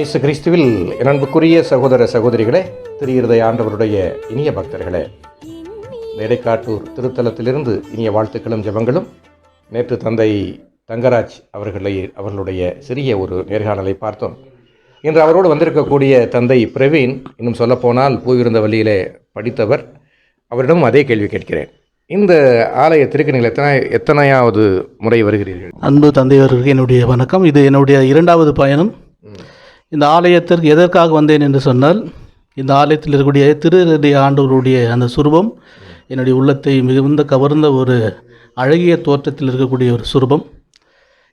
இயேசு கிறிஸ்துவில் அன்புக்குரிய சகோதர சகோதரிகளே திரு இருதய ஆண்டவருடைய இனிய பக்தர்களே இந்த திருத்தலத்திலிருந்து இனிய வாழ்த்துக்களும் ஜபங்களும். நேற்று தந்தை தங்கராஜ் அவர்களை அவர்களுடைய சிறிய ஒரு நேர்காணலை பார்த்தோம். இன்று அவரோடு வந்திருக்கக்கூடிய தந்தை பிரவீன் இன்னும் சொல்லப்போனால் பூவிருந்த வழியிலே படித்தவர் அவரிடம் அதே கேள்வி கேட்கிறேன். இந்த ஆலயத்திற்கு நீங்கள் எத்தனை எத்தனையாவது முறை வருகிறீர்கள்? அன்பு தந்தையவர்களுக்கு என்னுடைய வணக்கம். இது என்னுடைய இரண்டாவது பயணம். இந்த ஆலயத்திற்கு எதற்காக வந்தேன் என்று சொன்னால் இந்த ஆலயத்தில் இருக்கக்கூடிய திருஹൃദய ஆண்டவருடைய அந்த சுரூபம் என்னுடைய உள்ளத்தை மிகுந்த கவர்ந்த ஒரு அழகிய தோற்றத்தில் இருக்கக்கூடிய ஒரு சுரூபம்.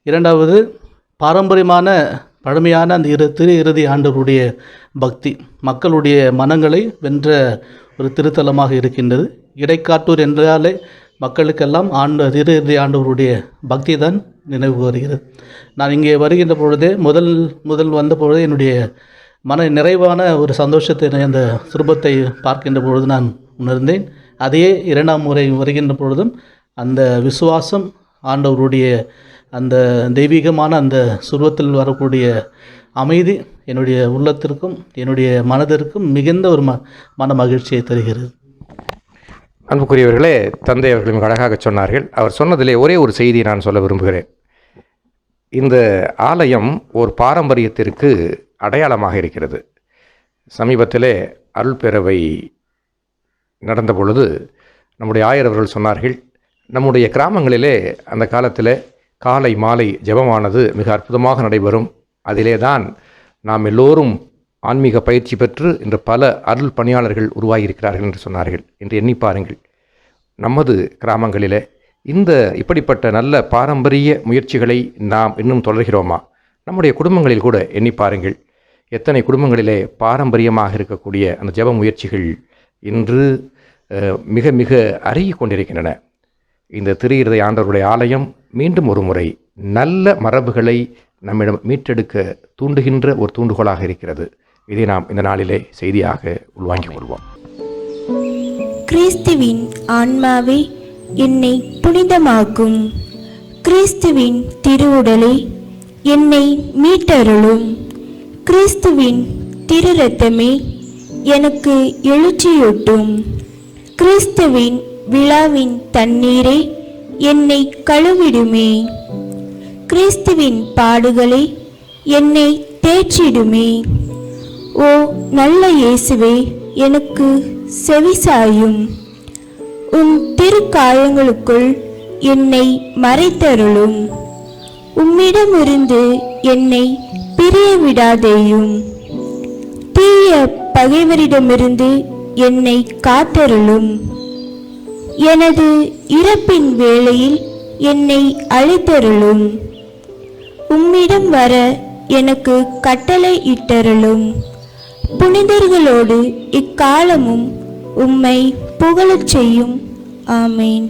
இரண்டாவது பாரம்பரியமான பழமையான அந்த இரு திரு இறுதி ஆண்டவருடைய பக்தி மக்களுடைய மனங்களை வென்ற ஒரு திருத்தலமாக இருக்கின்றது. இடைக்காட்டூர் என்றாலே மக்களுக்கெல்லாம் ஆண்டு திரு இறுதி ஆண்டவருடைய பக்தி தான் நினைவு வருகிறது நான் இங்கே வருகின்ற பொழுதே முதல் முதல் வந்த பொழுது என்னுடைய மன நிறைவான ஒரு சந்தோஷத்தை அந்த சுரூபத்தை பார்க்கின்ற பொழுது நான் உணர்ந்தேன். அதே இரண்டாம் முறை வருகின்ற பொழுதும் அந்த விசுவாசம் ஆண்டவருடைய அந்த தெய்வீகமான அந்த சுருவத்தில் வரக்கூடிய அமைதி என்னுடைய உள்ளத்திற்கும் என்னுடைய மனதிற்கும் மிகுந்த ஒரு ம மன மகிழ்ச்சியை தருகிறது. அன்புக்குரியவர்களே தந்தை அவர்கள் மிக அழகாக சொன்னார்கள். அவர் சொன்னதிலே ஒரே ஒரு செய்தியை நான் சொல்ல விரும்புகிறேன். இந்த ஆலயம் ஒரு பாரம்பரியத்திற்கு அடையாளமாக இருக்கிறது. சமீபத்திலே அருள்பேரவை நடந்த பொழுது நம்முடைய ஆயர் அவர்கள் சொன்னார்கள் நம்முடைய கிராமங்களிலே அந்த காலத்தில் காலை மாலை ஜெபமானது மிக அற்புதமாக நடைபெறும். அதிலே தான் நாம் எல்லோரும் ஆன்மீக பயிற்சி பெற்று இன்று பல அருள் பணியாளர்கள் உருவாகியிருக்கிறார்கள் என்று சொன்னார்கள் என்று எண்ணி பாருங்கள். நமது கிராமங்களில் இந்த இப்படிப்பட்ட நல்ல பாரம்பரிய முயற்சிகளை நாம் இன்னும் தொடர்கிறோமா? நம்முடைய குடும்பங்களில் கூட எண்ணி பாருங்கள். எத்தனை குடும்பங்களிலே பாரம்பரியமாக இருக்கக்கூடிய அந்த ஜெப முயற்சிகள் இன்று மிக மிக அருகி கொண்டிருக்கின்றன. இந்த திரு இருதய ஆண்டவருடைய ஆலயம் மீண்டும் ஒரு முறை நல்ல மரபுகளை நம்மிடம் மீட்டெடுக்க தூண்டுகின்ற ஒரு தூண்டுகோலாக இருக்கிறது. இதை நாம் இந்த நாளிலே செய்தியாக உள்வாங்கிக் கொள்வோம். கிறிஸ்துவின் ஆன்மாவே என்னை புனிதமாக்கும். கிறிஸ்துவின் திருவுடலே என்னை மீட்டருளும். கிறிஸ்துவின் திரு ரத்தமே எனக்கு எழுச்சியூட்டும். கிறிஸ்துவின் விழாவின் தண்ணீரே என்னை கழுவிடுமே. கிறிஸ்துவின் பாடுகளே என்னை தேற்றிடுமே. ஓ நல்ல இயேசுவே எனக்கு செவிசாயும். உன் திருக்காயங்களுக்குள் என்னை மறைத்தருளும். உம்மிடமிருந்து என்னை பிரிய விடாதேயும் தீய பகைவரிடமிருந்து என்னை காத்தருளும். எனது இறப்பின் வேளையில் என்னை அழைத்தருளும். உம்மிடம் வர எனக்கு கட்டளை இட்டருளும். புனிதர்களோடு இக்காலமும் உம்மை புகழச் செய்யும். ஆமேன்.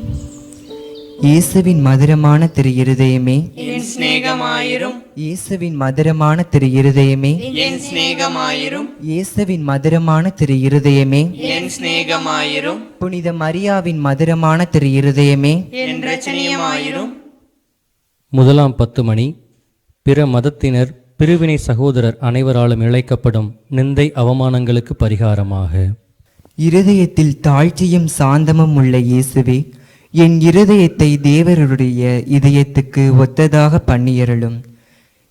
இயேசுவின் மதுரமான திரு இருதயமே. என் சிநேகமாயிரும். இயேசுவின் மதுரமான திரு இருதயமே. என் சிநேகமாயிரும். இயேசுவின் மதுரமான திரு இருதயமே. என் சிநேகமாயிரும். புனித மரியாவின் மதுரமான திரு இருதயமே. என் ரச்சனியமாயிரும் முதலாம் பத்து மணி. பிற மதத்தினர் பிரிவினை சகோதரர் அனைவராலும் இழைக்கப்படும் நிந்தை அவமானங்களுக்கு பரிகாரமாக. இருதயத்தில் தாழ்ச்சியும் சாந்தமும் உள்ள இயேசுவே என் இருதயத்தை தேவருடைய இதயத்துக்கு ஒத்ததாக பண்ணியருளும்.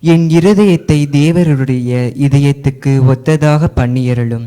என் இருதயத்தை தேவருடைய இதயத்துக்கு ஒத்ததாக பண்ணியருளும்.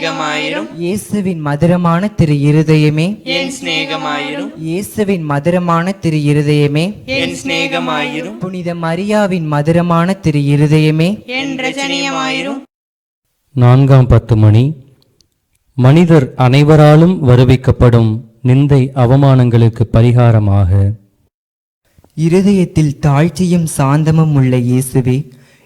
சிநேகமாயிரும் இயேசுவின் மதுரமான திரு இருதயமே. என் சிநேகமாயிரும் இயேசுவின் மதுரமான திரு இருதயமே. என் சிநேகமாயிரும் புனித மரியாவின் மதுரமான திரு இருதயமே. என் ரஜனியமாயிரும் நான்காம் பத்து மணி. மனிதர் அனைவராலும் வருவிக்கப்படும் நிந்தை அவமானங்களுக்கு பரிகாரமாக. இருதயத்தில் தாழ்ச்சியும் சாந்தமும் உள்ள இயேசுவே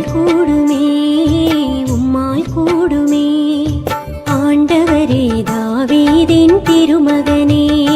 உம்மாய் கூடுமே உம்மாய் கூடுமே. ஆண்டவரே திருமகனே.